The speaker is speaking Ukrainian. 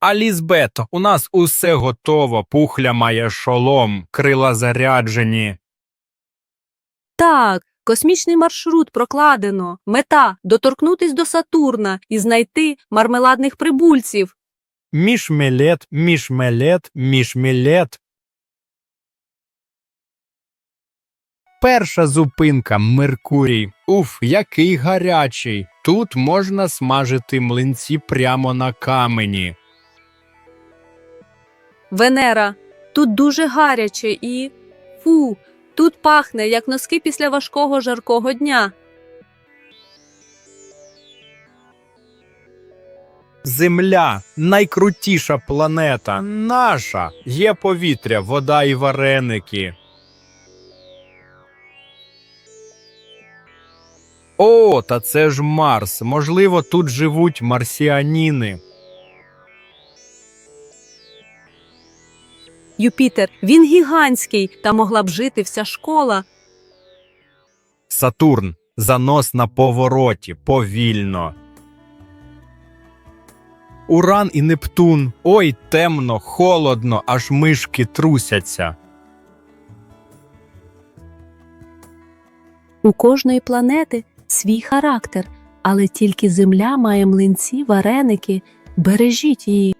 Алізбето, у нас усе готово. Пухля має шолом, крила заряджені. Так, космічний маршрут прокладено. Мета доторкнутись до Сатурна і знайти мармеладних прибульців. Мішмелет, мішмелет, мішмелет. Перша зупинка Меркурій. Уф, який гарячий. Тут можна смажити млинці прямо на камені. Венера. Тут дуже гаряче і. Фу, тут пахне, як носки після важкого жаркого дня. Земля найкрутіша планета. Наша. Є повітря, вода і вареники. О, та це ж Марс. Можливо, тут живуть марсіаніни. Юпітер, він гігантський, та могла б жити вся школа. Сатурн. Занос на повороті, повільно. Уран і Нептун. Ой, темно, холодно, аж мишки трусяться. У кожної планети свій характер, але тільки Земля має млинці, вареники. Бережіть її.